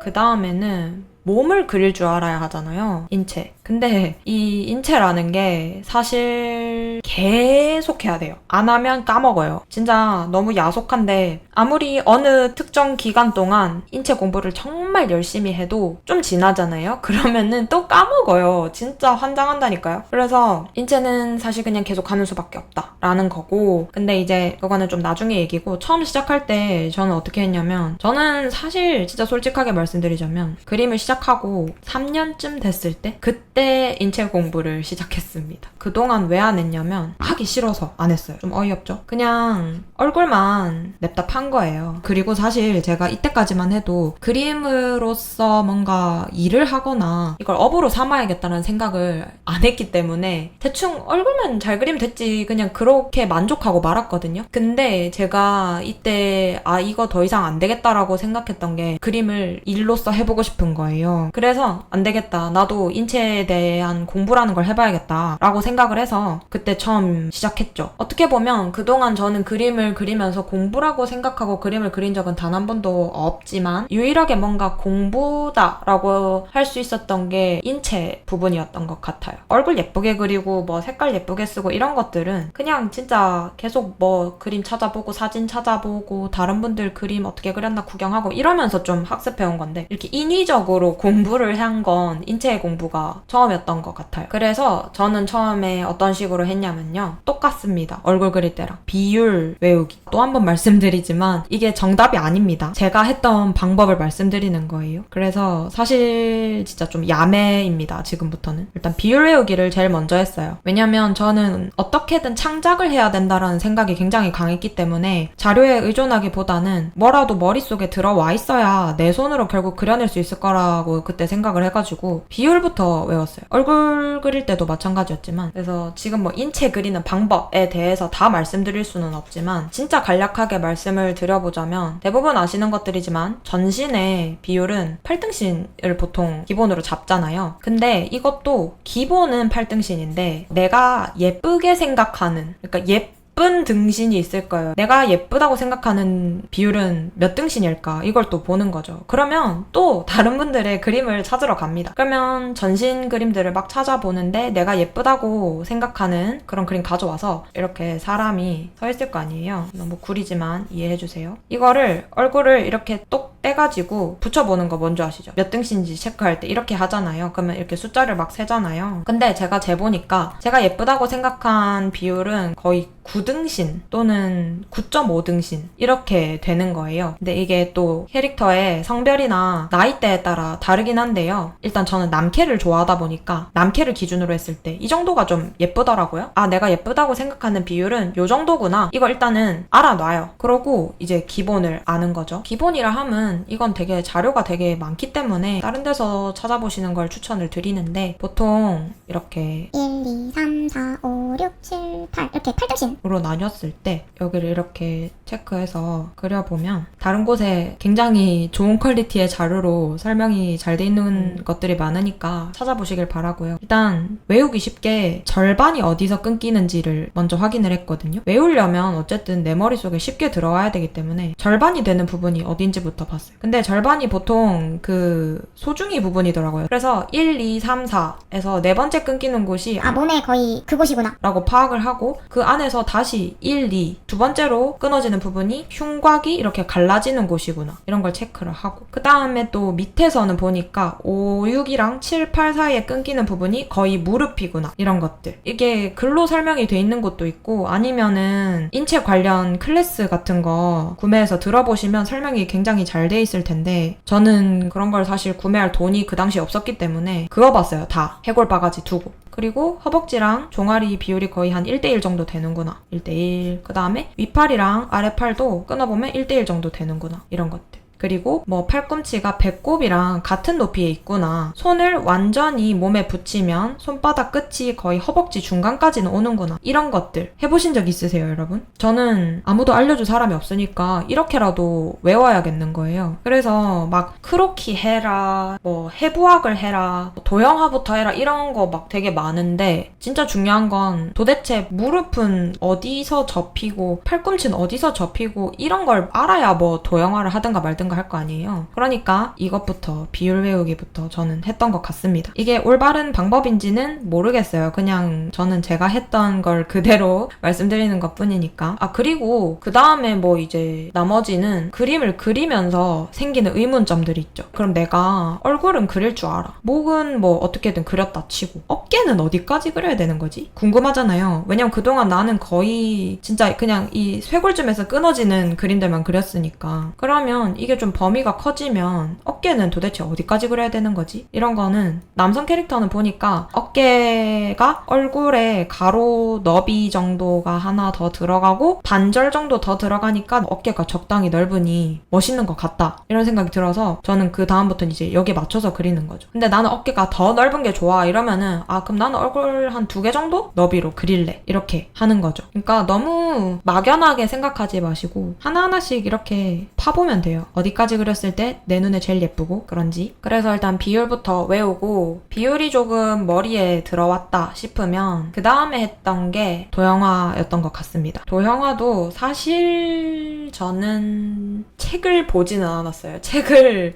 그 다음에는 몸을 그릴 줄 알아야 하잖아요. 인체. 근데 이 인체라는 게 사실 계속 해야 돼요. 안 하면 까먹어요. 진짜 너무 야속한데 아무리 어느 특정 기간 동안 인체 공부를 정말 열심히 해도 좀 지나잖아요. 그러면은 또 까먹어요. 진짜 환장한다니까요. 그래서 인체는 사실 그냥 계속 하는 수밖에 없다라는 거고 근데 이제 그거는 좀 나중에 얘기고 처음 시작할 때 저는 어떻게 했냐면 저는 사실 진짜 솔직하게 말씀드리자면 그림을 시작 하고 3년쯤 됐을 때 그때 인체 공부를 시작했습니다. 그동안 왜 안 했냐면 하기 싫어서 안 했어요. 좀 어이없죠? 그냥 얼굴만 냅다 판 거예요. 그리고 사실 제가 이때까지만 해도 그림으로서 뭔가 일을 하거나 이걸 업으로 삼아야겠다는 생각을 안 했기 때문에 대충 얼굴만 잘 그리면 됐지 그냥 그렇게 만족하고 말았거든요. 근데 제가 이때 아 이거 더 이상 안 되겠다라고 생각했던 게 그림을 일로서 해보고 싶은 거예요. 그래서 안 되겠다. 나도 인체에 대한 공부라는 걸 해봐야겠다 라고 생각을 해서 그때 처음 시작했죠. 어떻게 보면 그동안 저는 그림을 그리면서 공부라고 생각하고 그림을 그린 적은 단 한 번도 없지만 유일하게 뭔가 공부다라고 할 수 있었던 게 인체 부분이었던 것 같아요. 얼굴 예쁘게 그리고 뭐 색깔 예쁘게 쓰고 이런 것들은 그냥 진짜 계속 뭐 그림 찾아보고 사진 찾아보고 다른 분들 그림 어떻게 그렸나 구경하고 이러면서 좀 학습해온 건데 이렇게 인위적으로 공부를 한 건 인체 공부가 처음이었던 것 같아요. 그래서 저는 처음에 어떤 식으로 했냐면요. 똑같습니다. 얼굴 그릴 때랑. 비율 외우기. 또 한 번 말씀드리지만 이게 정답이 아닙니다. 제가 했던 방법을 말씀드리는 거예요. 그래서 사실 진짜 좀 야매입니다. 지금부터는. 일단 비율 외우기를 제일 먼저 했어요. 왜냐면 저는 어떻게든 창작을 해야 된다라는 생각이 굉장히 강했기 때문에 자료에 의존하기보다는 뭐라도 머릿속에 들어와 있어야 내 손으로 결국 그려낼 수 있을 거라고 그때 생각을 해가지고 비율부터 외웠어요. 얼굴 그릴 때도 마찬가지였지만 그래서 지금 뭐 인체 그리는 방법에 대해서 다 말씀드릴 수는 없지만 진짜 간략하게 말씀을 드려보자면 대부분 아시는 것들이지만 전신의 비율은 8등신을 보통 기본으로 잡잖아요. 근데 이것도 기본은 8등신인데 내가 예쁘게 생각하는 그러니까 예 예쁜 등신이 있을 거예요. 내가 예쁘다고 생각하는 비율은 몇 등신일까? 이걸 또 보는 거죠. 그러면 또 다른 분들의 그림을 찾으러 갑니다. 그러면 전신 그림들을 막 찾아보는데 내가 예쁘다고 생각하는 그런 그림 가져와서 이렇게 사람이 서 있을 거 아니에요. 너무 구리지만 이해해주세요. 이거를 얼굴을 이렇게 똑 떼가지고 붙여보는 거 뭔지 아시죠? 몇 등신지 체크할 때 이렇게 하잖아요. 그러면 이렇게 숫자를 막 세잖아요. 근데 제가 재보니까 제가 예쁘다고 생각한 비율은 거의 9등신 또는 9.5등신 이렇게 되는 거예요. 근데 이게 또 캐릭터의 성별이나 나이대에 따라 다르긴 한데요. 일단 저는 남캐를 좋아하다 보니까 남캐를 기준으로 했을 때 이 정도가 좀 예쁘더라고요. 아 내가 예쁘다고 생각하는 비율은 요 정도구나. 이거 일단은 알아놔요. 그러고 이제 기본을 아는 거죠. 기본이라 함은 이건 되게 자료가 되게 많기 때문에 다른 데서 찾아보시는 걸 추천을 드리는데 보통 이렇게 1, 2, 3, 4, 5, 6, 7, 8 이렇게 8등신 으로 나뉘었을 때 여기를 이렇게 체크해서 그려보면 다른 곳에 굉장히 좋은 퀄리티의 자료로 설명이 잘 돼 있는 것들이 많으니까 찾아보시길 바라고요. 일단 외우기 쉽게 절반이 어디서 끊기는지를 먼저 확인을 했거든요. 외우려면 어쨌든 내 머릿속에 쉽게 들어와야 되기 때문에 절반이 되는 부분이 어딘지부터 봤어요. 근데 절반이 보통 그 소중이 부분이더라고요. 그래서 1, 2, 3, 4에서 네 번째 끊기는 곳이 아 몸에 거의 그곳이구나 라고 파악을 하고 그 안에서 다시 1, 2, 두 번째로 끊어지는 부분이 흉곽이 이렇게 갈라지는 곳이구나. 이런 걸 체크를 하고. 그 다음에 또 밑에서는 보니까 5, 6이랑 7, 8 사이에 끊기는 부분이 거의 무릎이구나. 이런 것들. 이게 글로 설명이 돼 있는 곳도 있고 아니면은 인체 관련 클래스 같은 거 구매해서 들어보시면 설명이 굉장히 잘 돼 있을 텐데 저는 그런 걸 사실 구매할 돈이 그 당시 없었기 때문에 그거 봤어요 다. 해골 바가지 두고 그리고 허벅지랑 종아리 비율이 거의 한 1대1 정도 되는구나. 1대1. 그 다음에 위팔이랑 아래팔도 끊어보면 1대1 정도 되는구나. 이런 것들. 그리고 뭐 팔꿈치가 배꼽이랑 같은 높이에 있구나. 손을 완전히 몸에 붙이면 손바닥 끝이 거의 허벅지 중간까지는 오는구나. 이런 것들 해보신 적 있으세요, 여러분? 저는 아무도 알려줄 사람이 없으니까 이렇게라도 외워야겠는 거예요. 그래서 막 크로키 해라, 뭐 해부학을 해라, 뭐 도형화부터 해라 이런 거 막 되게 많은데 진짜 중요한 건 도대체 무릎은 어디서 접히고 팔꿈치는 어디서 접히고 이런 걸 알아야 뭐 도형화를 하든가 말든가 있든가 할거 아니에요. 그러니까 이것부터 비율 외우기부터 저는 했던 것 같습니다. 이게 올바른 방법인지는 모르겠어요. 그냥 저는 제가 했던 걸 그대로 말씀드리는 것 뿐이니까. 아, 그리고 그 다음에 뭐 이제 나머지는 그림을 그리면서 생기는 의문점들이 있죠. 그럼 내가 얼굴은 그릴 줄 알아. 목은 뭐 어떻게든 그렸다 치고. 어깨는 어디까지 그려야 되는 거지? 궁금하잖아요. 왜냐면 그동안 나는 거의 진짜 그냥 이 쇄골쯤에서 끊어지는 그림들만 그렸으니까. 그러면 이게 좀 범위가 커지면 어깨는 도대체 어디까지 그려야 되는 거지? 이런 거는 남성 캐릭터는 보니까 어깨가 얼굴에 가로 너비 정도가 하나 더 들어가고 반절 정도 더 들어가니까 어깨가 적당히 넓으니 멋있는 것 같다. 이런 생각이 들어서 저는 그 다음부터는 이제 여기에 맞춰서 그리는 거죠. 근데 나는 어깨가 더 넓은 게 좋아. 이러면은 아 그럼 나는 얼굴 한 두 개 정도 너비로 그릴래. 이렇게 하는 거죠. 그러니까 너무 막연하게 생각하지 마시고 하나하나씩 이렇게 파보면 돼요. 어디 까지 그렸을 때 내 눈에 제일 예쁘고 그런지. 그래서 일단 비율부터 외우고 비율이 조금 머리에 들어왔다 싶으면 그 다음에 했던 게 도형화였던 것 같습니다. 도형화도 사실 저는 책을 보지는 않았어요. 책을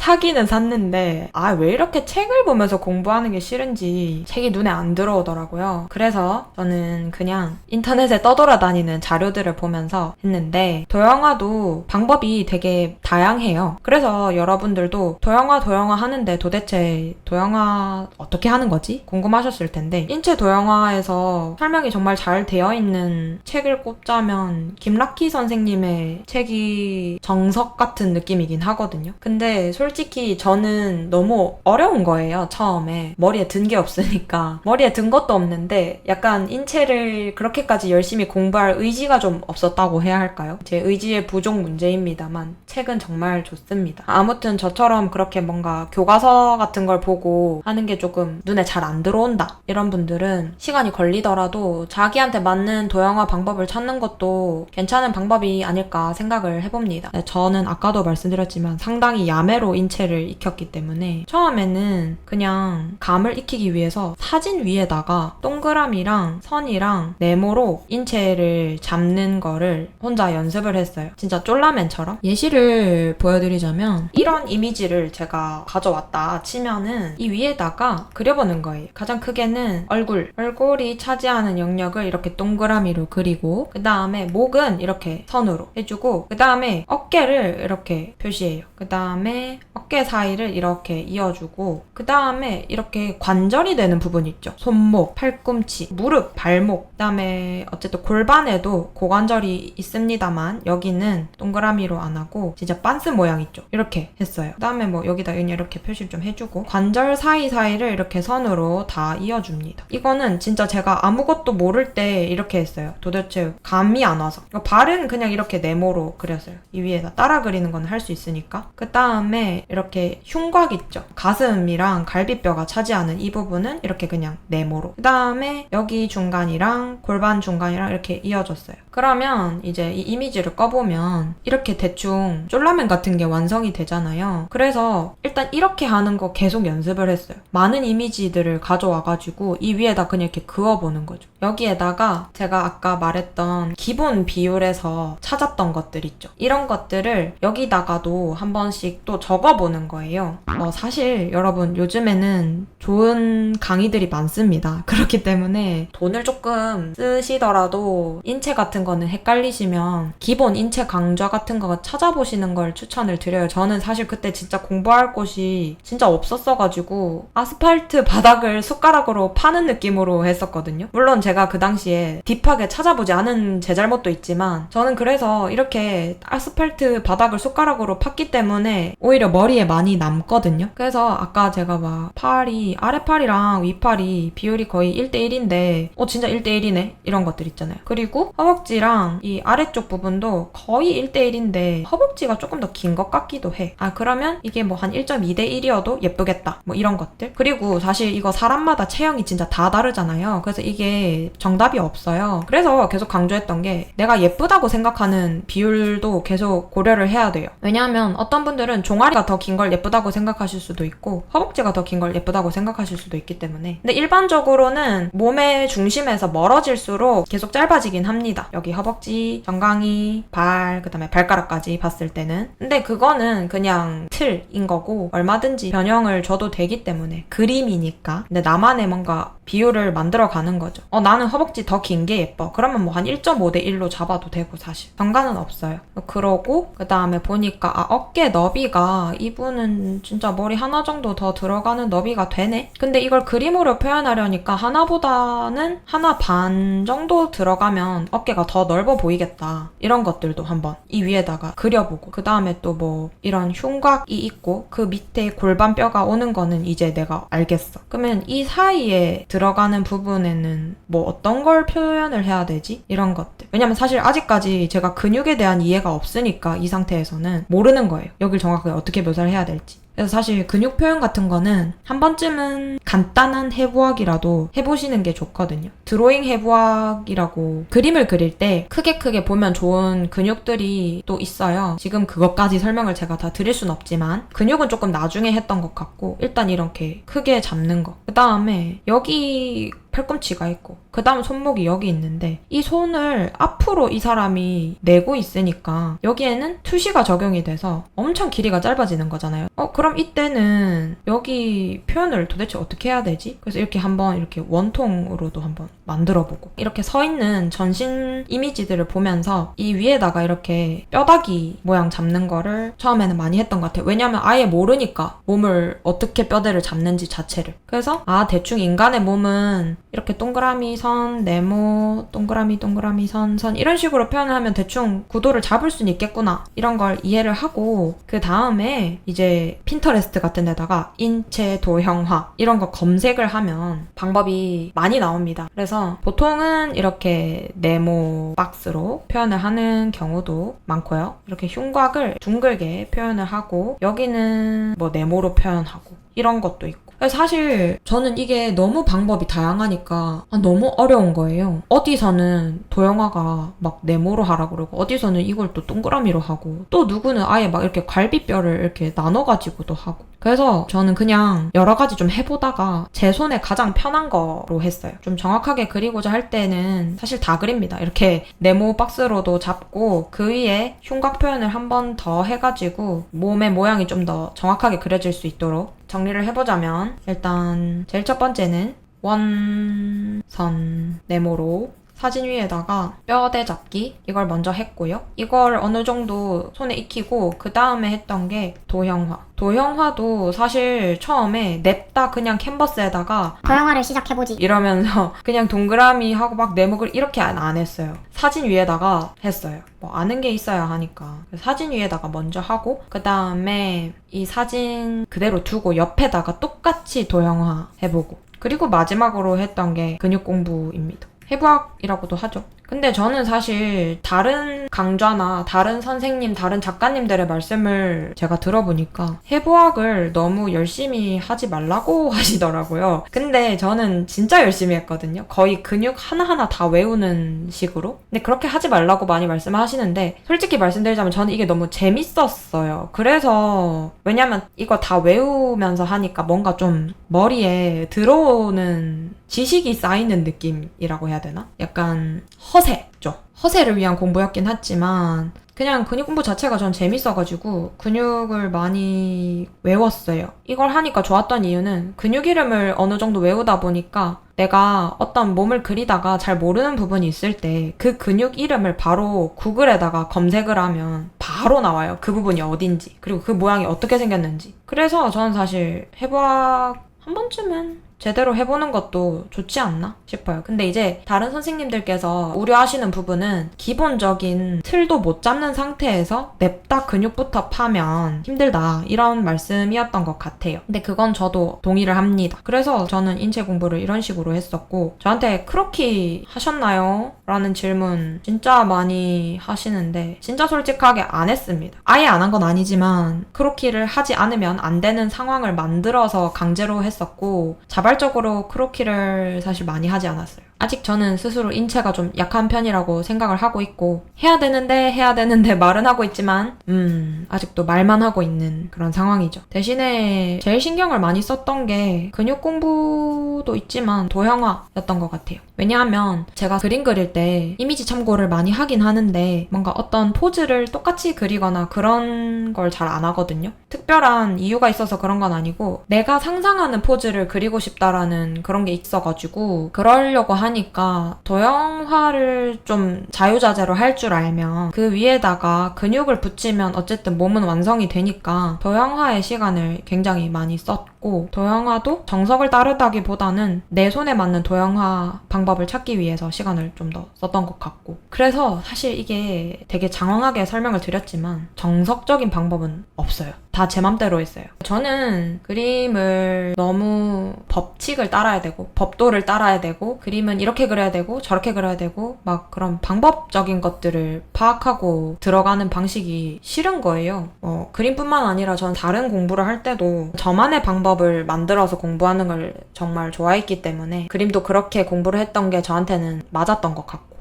사기는 샀는데 아 왜 이렇게 책을 보면서 공부하는 게 싫은지 책이 눈에 안 들어오더라고요. 그래서 저는 그냥 인터넷에 떠돌아다니는 자료들을 보면서 했는데 도형화도 방법이 되게 다양해요. 그래서 여러분들도 도형화 도형화 하는데 도대체 도형화 어떻게 하는 거지? 궁금하셨을 텐데 인체 도형화에서 설명이 정말 잘 되어 있는 책을 꼽자면 김라키 선생님의 책이 정석 같은 느낌이긴 하거든요. 근데 솔 직히 저는 너무 어려운 거예요, 처음에. 머리에 든 게 없으니까. 머리에 든 것도 없는데 약간 인체를 그렇게까지 열심히 공부할 의지가 좀 없었다고 해야 할까요? 제 의지의 부족 문제입니다만 책은 정말 좋습니다. 아무튼 저처럼 그렇게 뭔가 교과서 같은 걸 보고 하는 게 조금 눈에 잘 안 들어온다. 이런 분들은 시간이 걸리더라도 자기한테 맞는 도형화 방법을 찾는 것도 괜찮은 방법이 아닐까 생각을 해봅니다. 네, 저는 아까도 말씀드렸지만 상당히 야매로 인체를 익혔기 때문에 처음에는 그냥 감을 익히기 위해서 사진 위에다가 동그라미랑 선이랑 네모로 인체를 잡는 거를 혼자 연습을 했어요. 진짜 쫄라맨처럼. 예시를 보여드리자면 이런 이미지를 제가 가져왔다 치면은 이 위에다가 그려보는 거예요. 가장 크게는 얼굴. 얼굴이 차지하는 영역을 이렇게 동그라미로 그리고 그 다음에 목은 이렇게 선으로 해주고 그 다음에 어깨를 이렇게 표시해요. 그 다음에 어깨 사이를 이렇게 이어주고 그 다음에 이렇게 관절이 되는 부분 있죠. 손목, 팔꿈치, 무릎, 발목 그 다음에 어쨌든 골반에도 고관절이 있습니다만 여기는 동그라미로 안 하고 진짜 빤스 모양 있죠. 이렇게 했어요. 그 다음에 뭐 여기다 이렇게 표시를 좀 해주고 관절 사이사이를 이렇게 선으로 다 이어줍니다. 이거는 진짜 제가 아무것도 모를 때 이렇게 했어요. 도대체 감이 안 와서. 발은 그냥 이렇게 네모로 그렸어요. 이 위에다 따라 그리는 건 할 수 있으니까. 그 다음에 이렇게 흉곽 있죠. 가슴이랑 갈비뼈가 차지하는 이 부분은 이렇게 그냥 네모로. 그 다음에 여기 중간이랑 골반 중간이랑 이렇게 이어줬어요. 그러면 이제 이 이미지를 꺼보면 이렇게 대충 쫄라맨 같은 게 완성이 되잖아요. 그래서 일단 이렇게 하는 거 계속 연습을 했어요. 많은 이미지들을 가져와가지고 이 위에다 그냥 이렇게 그어보는 거죠. 여기에다가 제가 아까 말했던 기본 비율에서 찾았던 것들 있죠. 이런 것들을 여기다가도 한 번씩 또 적어 보는 거예요. 어, 사실 여러분 요즘에는 좋은 강의들이 많습니다. 그렇기 때문에 돈을 조금 쓰시더라도 인체 같은 거는 헷갈리시면 기본 인체 강좌 같은 거 찾아보시는 걸 추천을 드려요. 저는 사실 그때 진짜 공부할 곳이 진짜 없었어가지고 아스팔트 바닥을 숟가락으로 파는 느낌으로 했었거든요. 물론 제가 그 당시에 딥하게 찾아보지 않은 제 잘못도 있지만 저는 그래서 이렇게 아스팔트 바닥을 숟가락으로 팠기 때문에 오히려 머리에 많이 남거든요. 그래서 아까 제가 막 팔이 아래팔이랑 위팔이 비율이 거의 1대1인데 어 진짜 1대1이네 이런 것들 있잖아요. 그리고 허벅지랑 이 아래쪽 부분도 거의 1대1인데 허벅지가 조금 더 긴 것 같기도 해. 아 그러면 이게 뭐 한 1.2대1이어도 예쁘겠다. 뭐 이런 것들. 그리고 사실 이거 사람마다 체형이 진짜 다 다르잖아요. 그래서 이게 정답이 없어요. 그래서 계속 강조했던 게 내가 예쁘다고 생각하는 비율도 계속 고려를 해야 돼요. 왜냐하면 어떤 분들은 종아리가 더 긴 걸 예쁘다고 생각하실 수도 있고 허벅지가 더 긴 걸 예쁘다고 생각하실 수도 있기 때문에. 근데 일반적으로는 몸의 중심에서 멀어질수록 계속 짧아지긴 합니다. 여기 허벅지, 정강이, 발, 그 다음에 발가락까지 봤을 때는. 근데 그거는 그냥 틀인 거고 얼마든지 변형을 줘도 되기 때문에 그림이니까. 근데 나만의 뭔가 비율을 만들어 가는 거죠. 어 나는 허벅지 더 긴 게 예뻐. 그러면 뭐 한 1.5 대 1로 잡아도 되고 사실 상관은 없어요. 그러고 그 다음에 보니까 아 어깨 너비가 이분은 진짜 머리 하나 정도 더 들어가는 너비가 되네. 근데 이걸 그림으로 표현하려니까 하나보다는 하나 반 정도 들어가면 어깨가 더 넓어 보이겠다. 이런 것들도 한번 이 위에다가 그려보고 그 다음에 또 뭐 이런 흉곽이 있고 그 밑에 골반뼈가 오는 거는 이제 내가 알겠어. 그러면 이 사이에 들어 가는 부분에는 뭐 어떤 걸 표현을 해야 되지? 이런 것들. 왜냐면 사실 아직까지 제가 근육에 대한 이해가 없으니까 이 상태에서는 모르는 거예요. 여길 정확하게 어떻게 묘사를 해야 될지. 그래서 사실 근육 표현 같은 거는 한 번쯤은 간단한 해부학이라도 해보시는 게 좋거든요. 드로잉 해부학이라고 그림을 그릴 때 크게 크게 보면 좋은 근육들이 또 있어요. 지금 그것까지 설명을 제가 다 드릴 순 없지만 근육은 조금 나중에 했던 것 같고 일단 이렇게 크게 잡는 거. 그 다음에 여기 팔꿈치가 있고 그 다음 손목이 여기 있는데 이 손을 앞으로 이 사람이 내고 있으니까 여기에는 투시가 적용이 돼서 엄청 길이가 짧아지는 거잖아요. 어 그럼 이때는 여기 표현을 도대체 어떻게 해야 되지? 그래서 이렇게 한번 이렇게 원통으로도 한번 만들어 보고 이렇게 서 있는 전신 이미지들을 보면서 이 위에다가 이렇게 뼈다귀 모양 잡는 거를 처음에는 많이 했던 것 같아요. 왜냐면 아예 모르니까 몸을 어떻게 뼈대를 잡는지 자체를. 그래서 아 대충 인간의 몸은 이렇게 동그라미 선, 네모, 동그라미, 동그라미 선, 선 이런 식으로 표현을 하면 대충 구도를 잡을 수는 있겠구나 이런 걸 이해를 하고 그 다음에 이제 핀터레스트 같은 데다가 인체 도형화 이런 거 검색을 하면 방법이 많이 나옵니다. 그래서 보통은 이렇게 네모 박스로 표현을 하는 경우도 많고요. 이렇게 흉곽을 둥글게 표현을 하고 여기는 뭐 네모로 표현하고 이런 것도 있고. 사실 저는 이게 너무 방법이 다양하니까 아, 너무 어려운 거예요. 어디서는 도형화가 막 네모로 하라 그러고 어디서는 이걸 또 동그라미로 하고 또 누구는 아예 막 이렇게 갈비뼈를 이렇게 나눠가지고도 하고 그래서 저는 그냥 여러 가지 좀 해보다가 제 손에 가장 편한 거로 했어요. 좀 정확하게 그리고자 할 때는 사실 다 그립니다. 이렇게 네모 박스로도 잡고 그 위에 흉곽 표현을 한 번 더 해가지고 몸의 모양이 좀 더 정확하게 그려질 수 있도록 정리를 해보자면 일단 제일 첫 번째는 원선 네모로 사진 위에다가 뼈대 잡기 이걸 먼저 했고요. 이걸 어느 정도 손에 익히고 그 다음에 했던 게 도형화. 도형화도 사실 처음에 냅다 그냥 캔버스에다가 도형화를 시작해보지. 이러면서 그냥 동그라미 하고 막 네모를 이렇게 안, 안 했어요. 사진 위에다가 했어요. 뭐 아는 게 있어야 하니까. 사진 위에다가 먼저 하고 그 다음에 이 사진 그대로 두고 옆에다가 똑같이 도형화 해보고 그리고 마지막으로 했던 게 근육 공부입니다. 해부학이라고도 하죠. 근데 저는 사실 다른 강좌나 다른 선생님, 다른 작가님들의 말씀을 제가 들어보니까 해부학을 너무 열심히 하지 말라고 하시더라고요. 근데 저는 진짜 열심히 했거든요. 거의 근육 하나하나 다 외우는 식으로. 근데 그렇게 하지 말라고 많이 말씀하시는데 솔직히 말씀드리자면 저는 이게 너무 재밌었어요. 그래서 왜냐면 이거 다 외우면서 하니까 뭔가 좀 머리에 들어오는 지식이 쌓이는 느낌이라고 해야 되나? 약간 허 세죠. 허세를 위한 공부였긴 했지만 그냥 근육 공부 자체가 전 재밌어가지고 근육을 많이 외웠어요. 이걸 하니까 좋았던 이유는 근육 이름을 어느 정도 외우다 보니까 내가 어떤 몸을 그리다가 잘 모르는 부분이 있을 때 그 근육 이름을 바로 구글에다가 검색을 하면 바로 나와요. 그 부분이 어딘지. 그리고 그 모양이 어떻게 생겼는지. 그래서 저는 사실 해부학 한 번쯤은 제대로 해보는 것도 좋지 않나 싶어요. 근데 이제 다른 선생님들께서 우려하시는 부분은 기본적인 틀도 못 잡는 상태에서 냅다 근육부터 파면 힘들다. 이런 말씀이었던 것 같아요. 근데 그건 저도 동의를 합니다. 그래서 저는 인체 공부를 이런 식으로 했었고, 저한테 크로키 하셨나요? 라는 질문 진짜 많이 하시는데, 진짜 솔직하게 안 했습니다. 아예 안 한 건 아니지만, 크로키를 하지 않으면 안 되는 상황을 만들어서 강제로 했었고, 자발 적으로 크로키를 사실 많이 하지 않았어요. 아직 저는 스스로 인체가 좀 약한 편이라고 생각을 하고 있고 해야 되는데 해야 되는데 말은 하고 있지만 음 아직도 말만 하고 있는 그런 상황이죠. 대신에 제일 신경을 많이 썼던 게 근육 공부도 있지만 도형화였던 것 같아요. 왜냐하면 제가 그림 그릴 때 이미지 참고를 많이 하긴 하는데 뭔가 어떤 포즈를 똑같이 그리거나 그런 걸 잘 안 하거든요. 특별한 이유가 있어서 그런 건 아니고 내가 상상하는 포즈를 그리고 싶다라는 그런 게 있어가지고 그러려고 하니까 도형화를 좀 자유자재로 할 줄 알면 그 위에다가 근육을 붙이면 어쨌든 몸은 완성이 되니까 도형화의 시간을 굉장히 많이 썼고 도형화도 정석을 따르다기보다는 내 손에 맞는 도형화 방법을 찾기 위해서 시간을 좀 더 썼던 것 같고 그래서 사실 이게 되게 장황하게 설명을 드렸지만 정석적인 방법은 없어요. 다 제 맘대로 했어요. 저는 그림을 너무 법칙을 따라야 되고 법도를 따라야 되고 그림은 이렇게 그려야 되고 저렇게 그려야 되고 막 그런 방법적인 것들을 파악하고 들어가는 방식이 싫은 거예요. 어, 그림뿐만 아니라 전 다른 공부를 할 때도 저만의 방법 을 만들어서 공부하는 걸 정말 좋아했기 때문에 그림도 그렇게 공부를 했던 게 저한테는 맞았던 것 같고.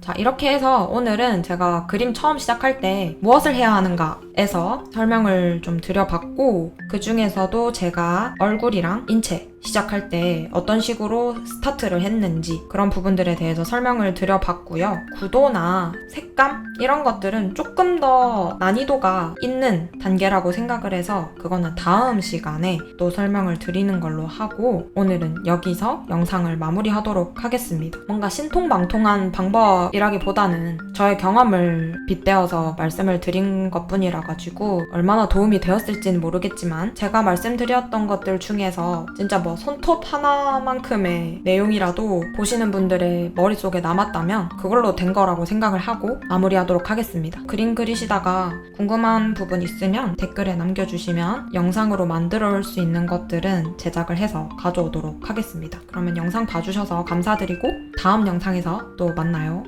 자, 이렇게 해서 오늘은 제가 그림 처음 시작할 때 무엇을 해야 하는가에서 설명을 좀 드려봤고, 그 중에서도 제가 얼굴이랑 인체 시작할 때 어떤 식으로 스타트를 했는지 그런 부분들에 대해서 설명을 드려봤고요. 구도나 색감? 이런 것들은 조금 더 난이도가 있는 단계라고 생각을 해서 그거는 다음 시간에 또 설명을 드리는 걸로 하고 오늘은 여기서 영상을 마무리하도록 하겠습니다. 뭔가 신통방통한 방법이라기보다는 저의 경험을 빗대어서 말씀을 드린 것 뿐이라 가지고 얼마나 도움이 되었을지는 모르겠지만 제가 말씀드렸던 것들 중에서 진짜 뭐 손톱 하나만큼의 내용이라도 보시는 분들의 머릿속에 남았다면 그걸로 된 거라고 생각을 하고 마무리하도록 하겠습니다. 그림 그리시다가 궁금한 부분 있으면 댓글에 남겨주시면 영상으로 만들어 올 수 있는 것들은 제작을 해서 가져오도록 하겠습니다. 그러면 영상 봐주셔서 감사드리고 다음 영상에서 또 만나요.